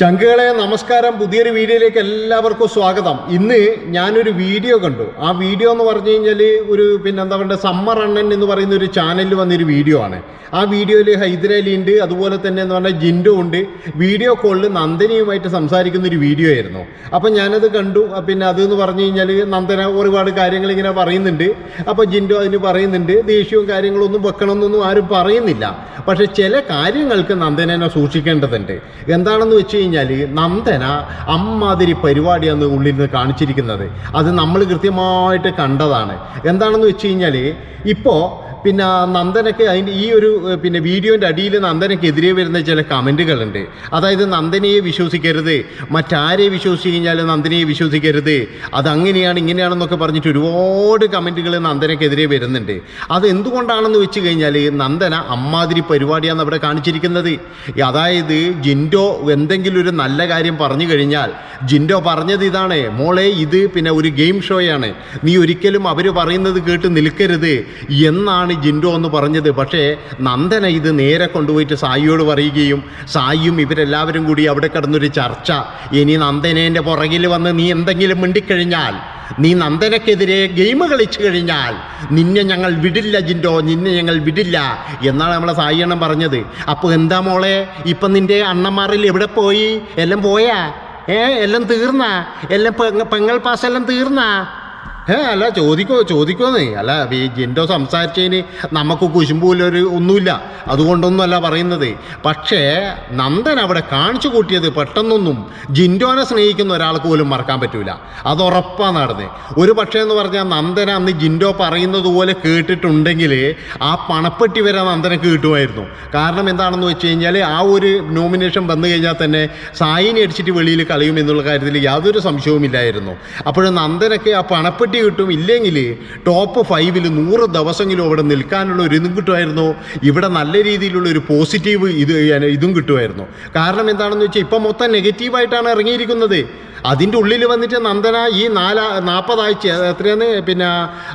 ചങ്കുകളെ നമസ്കാരം പുതിയൊരു വീഡിയോയിലേക്ക് എല്ലാവർക്കും സ്വാഗതം. ഇന്ന് ഞാനൊരു വീഡിയോ കണ്ടു. ആ വീഡിയോ എന്ന് പറഞ്ഞു കഴിഞ്ഞാൽ ഒരു പിന്നെ എന്താ പറയുക സമ്മർ അണ്ണൻ എന്ന് പറയുന്ന ഒരു ചാനലിൽ വന്നൊരു വീഡിയോ ആണ്. ആ വീഡിയോയിൽ ഹൈദരലി ഉണ്ട് അതുപോലെ തന്നെ എന്ന് പറഞ്ഞാൽ ജിൻഡോ ഉണ്ട്. വീഡിയോ കോളിൽ നന്ദനിയുമായിട്ട് സംസാരിക്കുന്ന ഒരു വീഡിയോ ആയിരുന്നു. അപ്പം ഞാനത് കണ്ടു. പിന്നെ അതെന്ന് പറഞ്ഞു കഴിഞ്ഞാൽ നന്ദന ഒരുപാട് കാര്യങ്ങൾ ഇങ്ങനെ പറയുന്നുണ്ട്. അപ്പോൾ ജിൻഡോ അതിന് പറയുന്നുണ്ട് ദേഷ്യവും കാര്യങ്ങളൊന്നും വെക്കണമെന്നൊന്നും ആരും പറയുന്നില്ല. പക്ഷേ ചില കാര്യങ്ങൾക്ക് നന്ദനെ സൂക്ഷിക്കേണ്ടതുണ്ട്. എന്താണെന്ന് വെച്ച് കഴിഞ്ഞാൽ നന്ദന അമ്മാതിരി പരിപാടിയാണ് ഉള്ളിൽ നിന്ന് കാണിച്ചിരിക്കുന്നത്. അത് നമ്മൾ കൃത്യമായിട്ട് കണ്ടതാണ്. എന്താണെന്ന് വെച്ച് കഴിഞ്ഞാൽ ഇപ്പോൾ പിന്നെ നന്ദനൊക്കെ അതിന്റെ ഈ ഒരു പിന്നെ വീഡിയോന്റെ അടിയിൽ നന്ദനക്കെതിരെ വരുന്ന ചില കമന്റുകളുണ്ട്. അതായത് നന്ദനയെ വിശ്വസിക്കരുത്. മറ്റാരെ വിശ്വസിച്ച് കഴിഞ്ഞാൽ നന്ദനയെ വിശ്വസിക്കരുത്. അതങ്ങനെയാണ് ഇങ്ങനെയാണെന്നൊക്കെ പറഞ്ഞിട്ട് ഒരുപാട് കമന്റുകൾ നന്ദനക്കെതിരെ വരുന്നുണ്ട്. അത് എന്തുകൊണ്ടാണെന്ന് വെച്ച് കഴിഞ്ഞാൽ നന്ദന അമ്മാതിരി പരിപാടിയാണ് അവിടെ കാണിച്ചിരിക്കുന്നത്. അതായത് ജിൻഡോ എന്തെങ്കിലും ഒരു നല്ല കാര്യം പറഞ്ഞു കഴിഞ്ഞാൽ ജിൻഡോ പറഞ്ഞത് ഇതാണ് മോളെ ഇത് പിന്നെ ഒരു ഗെയിം ഷോയാണ്. നീ ഒരിക്കലും അവർ പറയുന്നത് കേട്ട് നിൽക്കരുത് എന്നാണ് ജിൻഡോ എന്ന് പറഞ്ഞത്. പക്ഷേ നന്ദന ഇത് നേരെ കൊണ്ടുപോയിട്ട് സായിയോട് പറയുകയും സായിയും ഇവരെല്ലാവരും കൂടി അവിടെ കിടന്നൊരു ചർച്ച. ഇനി നന്ദനേന്റെ പുറകിൽ വന്ന് നീ എന്തെങ്കിലും മിണ്ടിക്കഴിഞ്ഞാൽ നീ നന്ദനക്കെതിരെ ഗെയിം കളിച്ചു കഴിഞ്ഞാൽ നിന്നെ ഞങ്ങൾ വിടില്ല ജിൻഡോ നിന്നെ ഞങ്ങൾ വിടില്ല എന്നാണ് നമ്മളെ സായി എണ്ണം പറഞ്ഞത്. അപ്പോൾ എന്താ മോളെ ഇപ്പം നിന്റെ അണ്ണന്മാരിൽ എവിടെ പോയി? എല്ലാം പോയാ? ഏ എല്ലാം തീർന്നാ? എല്ലാം പെങ്ങൾ പാസ് എല്ലാം തീർന്നാ? ഏ അല്ല ചോദിക്കോ ചോദിക്കോന്നേ. അല്ല ഈ ജിൻഡോ സംസാരിച്ചതിന് നമുക്ക് കുശുമ്പൂലൊരു ഒന്നുമില്ല. അതുകൊണ്ടൊന്നുമല്ല പറയുന്നത്. പക്ഷേ നന്ദൻ അവിടെ കാണിച്ചു കൂട്ടിയത് പെട്ടെന്നൊന്നും ജിൻഡോനെ സ്നേഹിക്കുന്ന ഒരാൾക്ക് പോലും മറക്കാൻ പറ്റൂല. അത് ഉറപ്പാണ് നടന്നത് ഒരു പക്ഷേ എന്ന് പറഞ്ഞാൽ നന്ദന അന്ന് ജിൻഡോ പറയുന്നത് പോലെ കേട്ടിട്ടുണ്ടെങ്കിൽ ആ പണപ്പെട്ടി വരെ നന്ദനെ കിട്ടുമായിരുന്നു. കാരണം എന്താണെന്ന് വെച്ച് കഴിഞ്ഞാൽ ആ ഒരു നോമിനേഷൻ വന്നു കഴിഞ്ഞാൽ തന്നെ സായിനെ അടിച്ചിട്ട് വെളിയിൽ കളയും എന്നുള്ള കാര്യത്തിൽ യാതൊരു സംശയവുമില്ലായിരുന്നു. അപ്പോൾ നന്ദനൊക്കെ ആ പണപ്പെട്ടി കിട്ടും ഇല്ലെങ്കിൽ ടോപ്പ് ഫൈവിൽ നൂറ് ദിവസമെങ്കിലും അവിടെ നിൽക്കാനുള്ള ഒരു ഇതും കിട്ടുമായിരുന്നു. ഇവിടെ നല്ല രീതിയിലുള്ള ഒരു പോസിറ്റീവ് ഇത് ഇതും കിട്ടുമായിരുന്നു. കാരണം എന്താണെന്ന് വെച്ചാൽ ഇപ്പം മൊത്തം നെഗറ്റീവായിട്ടാണ് ഇറങ്ങിയിരിക്കുന്നത്. അതിന്റെ ഉള്ളിൽ വന്നിട്ട് നന്ദന ഈ നാല നാൽപ്പതാഴ്ച എത്രയാണ് പിന്നെ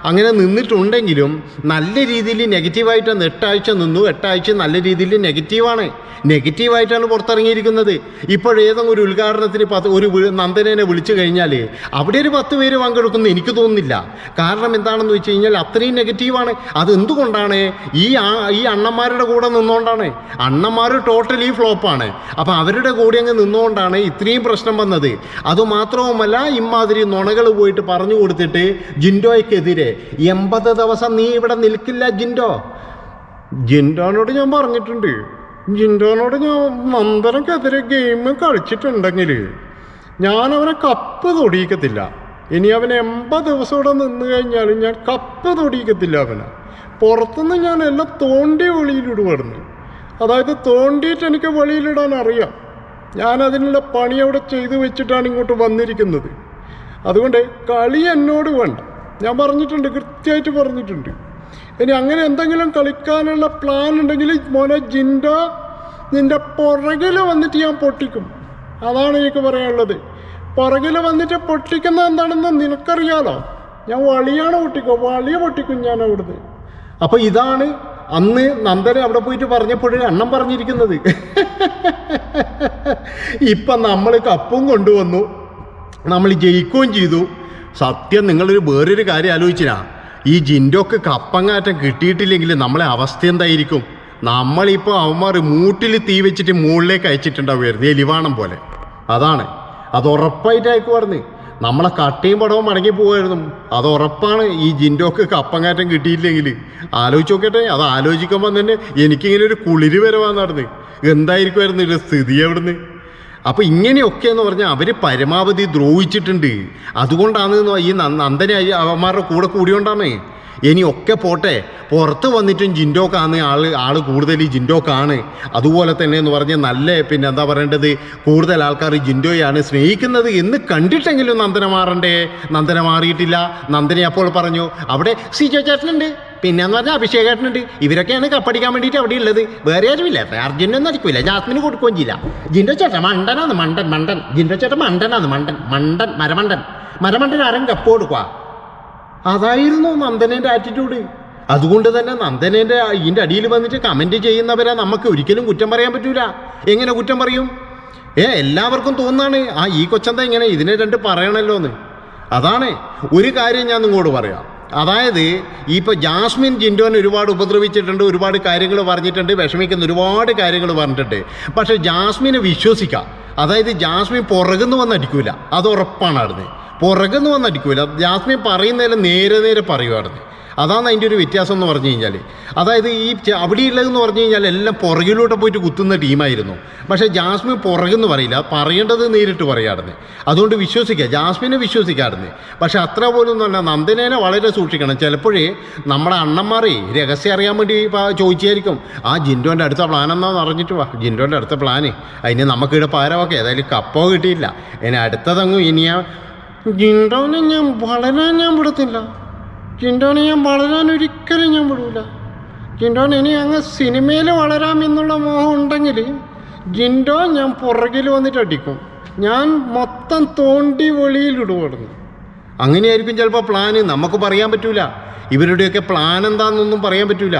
അങ്ങനെ നിന്നിട്ടുണ്ടെങ്കിലും നല്ല രീതിയിൽ നെഗറ്റീവായിട്ട് എട്ടാഴ്ച നിന്നു. എട്ടാഴ്ച നല്ല രീതിയിൽ നെഗറ്റീവാണ്. നെഗറ്റീവായിട്ടാണ് പുറത്തിറങ്ങിയിരിക്കുന്നത്. ഇപ്പോഴേതെങ്കിലും ഒരു ഉദ്ഘാടനത്തിന് പത്ത് ഒരു നന്ദനേനെ നന്ദനെ വിളിച്ചു കഴിഞ്ഞാൽ അവിടെ ഒരു പത്ത് പേര് പങ്കെടുക്കുന്നു. എനിക്ക് തോന്നുന്നില്ല. കാരണം എന്താണെന്ന് വെച്ച് കഴിഞ്ഞാൽ അത്രയും നെഗറ്റീവാണ്. അത് എന്തുകൊണ്ടാണ് ഈ ഈ അണ്ണന്മാരുടെ കൂടെ നിന്നുകൊണ്ടാണ് അണ്ണന്മാർ ടോട്ടലി ഫ്ലോപ്പാണ്. അപ്പോൾ അവരുടെ കൂടെ അങ്ങ് നിന്നുകൊണ്ടാണ് ഇത്രയും പ്രശ്നം വന്നത്. അതുമാത്രവുമല്ല ഇമാതിരി നുണകൾ പോയിട്ട് പറഞ്ഞു കൊടുത്തിട്ട് ജിൻഡോയ്ക്കെതിരെ എൺപത് ദിവസം നീ ഇവിടെ നിൽക്കില്ല ജിൻഡോ. ജിൻഡോനോട് ഞാൻ പറഞ്ഞിട്ടുണ്ട്. ജിൻഡോനോട് ഞാൻ നന്ദനക്കെതിരെ ഗെയിം കളിച്ചിട്ടുണ്ടെങ്കിൽ ഞാൻ അവനെ കപ്പ് തൊടിയിക്കത്തില്ല. ഇനി അവൻ എൺപത് ദിവസം ഇവിടെ നിന്ന് കഴിഞ്ഞാൽ ഞാൻ കപ്പ് തൊടിയിക്കത്തില്ല അവനെ. പുറത്തുനിന്ന് ഞാൻ എല്ലാം തോണ്ടി വെളിയിലിടുമായിരുന്നു അതായത് തോണ്ടിയിട്ട് എനിക്ക് വെളിയിലിടാൻ അറിയാം ഞാൻ അതിനുള്ള പണി അവിടെ ചെയ്തു വെച്ചിട്ടാണ് ഇങ്ങോട്ട് വന്നിരിക്കുന്നത്. അതുകൊണ്ട് കളി എന്നോട് വേണ്ട. ഞാൻ പറഞ്ഞിട്ടുണ്ട് കൃത്യമായിട്ട് പറഞ്ഞിട്ടുണ്ട്. ഇനി അങ്ങനെ എന്തെങ്കിലും കളിക്കാനുള്ള പ്ലാൻ ഉണ്ടെങ്കിൽ മോനെ ജിൻഡ നിന്റെ പുറകിൽ വന്നിട്ട് ഞാൻ പൊട്ടിക്കും. അതാണ് എനിക്ക് പറയാനുള്ളത്. പുറകിൽ വന്നിട്ട് പൊട്ടിക്കുന്ന എന്താണെന്ന് നിനക്കറിയാലോ? ഞാൻ വളിയാണ് പൊട്ടിക്കും വളിയെ പൊട്ടിക്കും ഞാൻ അവിടുന്ന്. അപ്പോൾ ഇതാണ് അന്ന് നന്ദനെ അവിടെ പോയിട്ട് പറഞ്ഞപ്പോഴേ അണ്ണം പറഞ്ഞിരിക്കുന്നത്. ഇപ്പൊ നമ്മൾ കപ്പും കൊണ്ടുവന്നു. നമ്മൾ ജയിക്കുകയും ചെയ്തു. സത്യം നിങ്ങളൊരു വേറൊരു കാര്യം ആലോചിച്ചിനാ. ഈ ജിൻഡോക്ക് കപ്പങ്ങാറ്റം കിട്ടിയിട്ടില്ലെങ്കിൽ നമ്മളെ അവസ്ഥ എന്തായിരിക്കും? നമ്മളിപ്പോൾ അവന്മാർ മൂട്ടിൽ തീ വെച്ചിട്ട് മുകളിലേക്ക് അയച്ചിട്ടുണ്ടാവുമായിരുന്നു എലിവാണം പോലെ. അതാണ്. അത് ഉറപ്പായിട്ട് അയക്ക് പറഞ്ഞ് നമ്മളെ കട്ടയും പടവും മടങ്ങി പോവായിരുന്നു. അത് ഉറപ്പാണ്. ഈ ജിൻഡോക്ക് കപ്പങ്ങാറ്റം കിട്ടിയില്ലെങ്കിൽ. ആലോചിച്ച് നോക്കട്ടെ. അത് ആലോചിക്കുമ്പോൾ തന്നെ എനിക്കിങ്ങനെ ഒരു കുളിര് വരവാന്ന് നടന്ന്. എന്തായിരിക്കുമായിരുന്നു ഇതിന്റെ സ്ഥിതി എവിടുന്ന് അപ്പോൾ ഇങ്ങനെയൊക്കെ എന്ന് പറഞ്ഞാൽ അവർ പരമാവധി ദ്രോഹിച്ചിട്ടുണ്ട്. അതുകൊണ്ടാണ് ഈ നന്ദന അവന്മാരുടെ കൂടെ കൂടിയോണ്ടാണ് ഇനി ഒക്കെ പോട്ടെ. പുറത്ത് വന്നിട്ടും ജിൻഡോക്കാണ് ആൾ ആൾ കൂടുതൽ ജിൻഡോക്കാണ്. അതുപോലെ തന്നെ എന്ന് പറഞ്ഞ് നല്ല പിന്നെ എന്താ പറയേണ്ടത്? കൂടുതൽ ആൾക്കാർ ജിൻഡോയാണ് സ്നേഹിക്കുന്നത് എന്ന് കണ്ടിട്ടെങ്കിലും നന്ദന മാറണ്ടേ നന്ദന മാറിയിട്ടില്ല. നന്ദനെ അപ്പോൾ പറഞ്ഞു അവിടെ സിജോ ചേട്ടനുണ്ട്. പിന്നെ എന്ന് പറഞ്ഞാൽ അഭിഷേകേട്ടനുണ്ട് ഇവരൊക്കെയാണ് കപ്പടിക്കാൻ വേണ്ടിയിട്ട് അവിടെ ഉള്ളത്. വേറെ ആരുമില്ല. അർജുനൊന്നും അടിക്കില്ല ജാസ്മിന് കൊടുക്കുകയും ചെയ്യില്ല. ജിൻഡോ ചേട്ടൻ മണ്ടനാണ് മണ്ടൻ മണ്ടൻ. ജിൻഡോ ചേട്ടൻ മണ്ടനാണ് മണ്ടൻ. മണ്ടൻ മരമണ്ടൻ. മരമണ്ടൻ ആരും കപ്പ് കൊടുക്കുക അതായിരുന്നു നന്ദനന്റെ ആറ്റിറ്റ്യൂഡ് അതുകൊണ്ട് തന്നെ നന്ദനേന്റെ ഇതിന്റെ അടിയിൽ വന്നിട്ട് കമന്റ് ചെയ്യുന്നവരെ. നമുക്ക് ഒരിക്കലും കുറ്റം പറയാൻ പറ്റൂല. എങ്ങനെ കുറ്റം പറയും? ഏ എല്ലാവർക്കും തോന്നാണ്. ആ ഈ കൊച്ചന്ത ഇങ്ങനെ ഇതിനെ രണ്ട് പറയണല്ലോ എന്ന് അതാണ് ഒരു കാര്യം ഞാൻ നിങ്ങളോട് പറയാം. അതായത് ഈ ഇപ്പോൾ ജാസ്മിൻ ജിൻഡോനെ ഒരുപാട് ഉപദ്രവിച്ചിട്ടുണ്ട് ഒരുപാട് കാര്യങ്ങൾ പറഞ്ഞിട്ടുണ്ട് വിഷമിക്കുന്ന ഒരുപാട് കാര്യങ്ങൾ പറഞ്ഞിട്ടുണ്ട്. പക്ഷേ ജാസ്മിനെ വിശ്വസിക്കാം. അതായത് ജാസ്മിൻ പുറകുന്ന് വന്നടിക്കൂല. അത് ഉറപ്പാണ് അവിടുന്ന് പുറകുന്ന് വന്നടിക്കൂല. ജാസ്മിൻ പറയുന്നതിൽ നേരെ നേരെ പറയുമായിരുന്നു അതാണ് അതിന്റെ ഒരു വ്യത്യാസം എന്ന് പറഞ്ഞു കഴിഞ്ഞാൽ അതായത് ഈ അവിടെ അവിടെയുള്ളതെന്ന് പറഞ്ഞു കഴിഞ്ഞാൽ എല്ലാം പുറകിലോട്ട് പോയിട്ട് കുത്തുന്ന ടീമായിരുന്നു. പക്ഷേ ജാസ്മിൻ പുറകെന്ന് പറയില്ല. പറയേണ്ടത് നേരിട്ട് പറയാറുണ്ട് അതുകൊണ്ട് വിശ്വസിക്കുക ജാസ്മിനെ വിശ്വസിക്കാറുണ്ട് പക്ഷേ അത്ര പോലും എന്ന് പറഞ്ഞാൽ നന്ദനേനെ വളരെ സൂക്ഷിക്കണം. ചിലപ്പോഴേ നമ്മുടെ അണ്ണന്മാരെ രഹസ്യം അറിയാൻ വേണ്ടി ചോദിച്ചായിരിക്കും. ആ ജിൻഡോന്റെ അടുത്ത പ്ലാൻ എന്നാന്ന് അറിഞ്ഞിട്ട് വാ. ജിൻഡോന്റെ അടുത്ത പ്ലാന് അതിന് നമുക്കിവിടെ പാരമൊക്കെ ഏതായാലും കപ്പോ കിട്ടിയില്ല. ഇനി അടുത്തതങ്ങും ഇനിയാ ജിൻഡോനെ ഞാൻ വളരാൻ ഞാൻ വിടത്തില്ല. ജിൻഡോനെ ഞാൻ വളരാൻ ഒരിക്കലും ഞാൻ വിടൂല. ജിൻഡോൻ ഇനി അങ്ങ് സിനിമയിൽ വളരാമെന്നുള്ള മോഹം ഉണ്ടെങ്കിൽ ജിൻഡോ ഞാൻ പുറകിൽ വന്നിട്ട് അടിക്കും. ഞാൻ മൊത്തം തോണ്ടി വെളിയിലിടുവായിരുന്നു അങ്ങനെയായിരിക്കും ചിലപ്പോൾ പ്ലാന് നമുക്ക് പറയാൻ പറ്റൂല. ഇവരുടെയൊക്കെ പ്ലാൻ എന്താണെന്നൊന്നും പറയാൻ പറ്റൂല.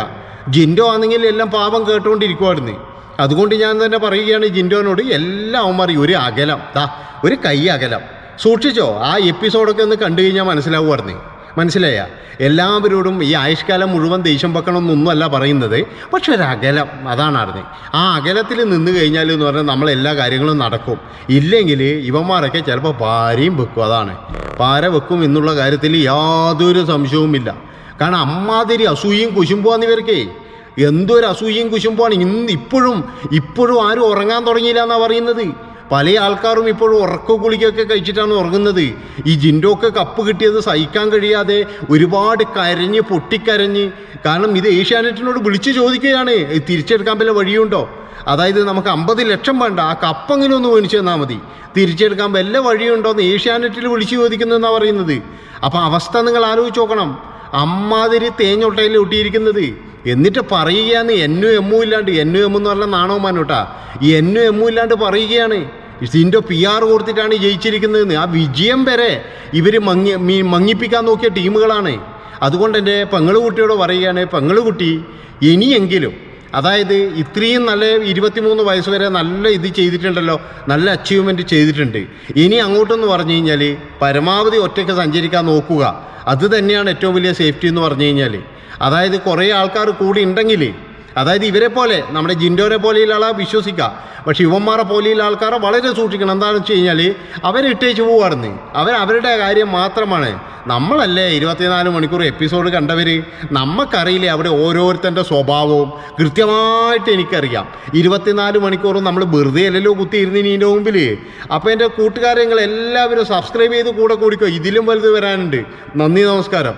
ജിൻഡോ ആണെങ്കിൽ എല്ലാം പാപം കേട്ടുകൊണ്ടിരിക്കുമായിരുന്നു അതുകൊണ്ട് ഞാൻ തന്നെ പറയുകയാണ് ജിൻഡോനോട് എല്ലാം അവൻ പറയും ഒരു അകലം. ദാ ഒരു കൈ അകലം. സൂക്ഷിച്ചോ ആ എപ്പിസോഡൊക്കെ ഒന്ന് കണ്ടു കഴിഞ്ഞാൽ മനസ്സിലാവുമായിരുന്നു മനസ്സിലായ? എല്ലാവരോടും ഈ ആയുഷ്കാലം മുഴുവൻ ദേഷ്യം വെക്കണമെന്നൊന്നും അല്ല പറയുന്നത്. പക്ഷെ ഒരു അകലം അതാണ് അറിഞ്ഞത്. ആ അകലത്തിൽ നിന്ന് കഴിഞ്ഞാൽ എന്ന് പറഞ്ഞാൽ നമ്മൾ എല്ലാ കാര്യങ്ങളും നടക്കും. ഇല്ലെങ്കിൽ ഇവന്മാരൊക്കെ ചിലപ്പോൾ പാരയും വെക്കും അതാണ്. പാര വെക്കും എന്നുള്ള കാര്യത്തിൽ യാതൊരു സംശയവുമില്ല. കാരണം അമ്മാതിരി അസൂയും കുശുമ്പോന്ന് ഇവർക്കേ. എന്തൊരു അസൂയയും കുശുമ്പാണ് ഇന്ന് ഇപ്പോഴും ഇപ്പോഴും ആരും ഉറങ്ങാൻ തുടങ്ങിയില്ല എന്നാണ് പറയുന്നത്. പല ആൾക്കാരും ഇപ്പോഴും ഉറക്ക ഗുളികയൊക്കെ കഴിച്ചിട്ടാണ് ഉറങ്ങുന്നത്. ഈ ജിൻഡോക്ക് കപ്പ് കിട്ടിയത് സഹിക്കാൻ കഴിയാതെ ഒരുപാട് കരഞ്ഞ് പൊട്ടിക്കരഞ്ഞ്. കാരണം ഇത് ഏഷ്യാനെറ്റിനോട് വിളിച്ചു ചോദിക്കുകയാണ് തിരിച്ചെടുക്കാൻ വല്ല വഴിയുണ്ടോ? അതായത് നമുക്ക് അമ്പത് ലക്ഷം വേണ്ട ആ കപ്പെങ്കിലും ഒന്ന് മേടിച്ചു തന്നാൽ മതി. തിരിച്ചെടുക്കാൻ വല്ല വഴിയുണ്ടോ എന്ന് ഏഷ്യാനെറ്റിൽ വിളിച്ചു ചോദിക്കുന്നതെന്നാണ് പറയുന്നത്. അപ്പം അവസ്ഥ നിങ്ങൾ ആലോചിച്ച് നോക്കണം. അമ്മാതിരി തേഞ്ഞൊട്ടയിൽ ഒട്ടിയിരിക്കുന്നത്. എന്നിട്ട് പറയുകയാണ് എന്നും എമ്മും ഇല്ലാണ്ട് എന്നും എമ്മും എന്ന് പറഞ്ഞാൽ നാണവമാനോട്ടാ ഈ എന്നും എമ്മും ഇല്ലാണ്ട് പറയുകയാണ്. ഇതിന്റെ പി ആർ കൊടുത്തിട്ടാണ് ജയിച്ചിരിക്കുന്നതെന്ന്. ആ വിജയം വരെ ഇവർ മങ്ങി മങ്ങിപ്പിക്കാൻ നോക്കിയ ടീമുകളാണ്. അതുകൊണ്ട് എന്റെ പെങ്ങൾ കുട്ടിയോട് പറയുകയാണ് പെങ്ങൾ കുട്ടി ഇനിയെങ്കിലും അതായത് ഇത്രയും നല്ല ഇരുപത്തിമൂന്ന് വയസ്സ് വരെ നല്ല ഇത് ചെയ്തിട്ടുണ്ടല്ലോ നല്ല അച്ചീവ്മെന്റ് ചെയ്തിട്ടുണ്ട്. ഇനി അങ്ങോട്ടെന്ന് പറഞ്ഞു കഴിഞ്ഞാൽ പരമാവധി ഒറ്റയ്ക്ക് സഞ്ചരിക്കാൻ നോക്കുക. അത് തന്നെയാണ് ഏറ്റവും വലിയ സേഫ്റ്റി എന്ന് പറഞ്ഞു കഴിഞ്ഞാൽ അതായത് കുറേ ആൾക്കാർ കൂടി ഉണ്ടെങ്കിൽ അതായത് ഇവരെ പോലെ നമ്മുടെ ജിൻഡോരെ പോലെയുള്ള ആളെ വിശ്വസിക്കാം പക്ഷെ ഇവന്മാരെ പോലെയുള്ള ആൾക്കാരെ വളരെ സൂക്ഷിക്കണം. എന്താണെന്ന് വെച്ച് കഴിഞ്ഞാൽ അവരിട്ടേച്ച് പോവാറുണ്ട് അവർ അവരുടെ കാര്യം മാത്രമാണ്. നമ്മളല്ലേ ഇരുപത്തിനാല് മണിക്കൂർ എപ്പിസോഡ് കണ്ടവർ നമുക്കറിയില്ലേ അവിടെ ഓരോരുത്തന്റെ സ്വഭാവവും? കൃത്യമായിട്ട് എനിക്കറിയാം. ഇരുപത്തിനാല് മണിക്കൂറും നമ്മൾ വെറുതെ അല്ലല്ലോ കുത്തിയിരുന്നിന് നീന്റെ മുമ്പിൽ അപ്പോൾ എന്റെ കൂട്ടുകാരെ എല്ലാവരും സബ്സ്ക്രൈബ് ചെയ്ത് കൂടെ കൂടിക്കോ. ഇതിലും വലുത് വരാനുണ്ട്. നന്ദി നമസ്കാരം.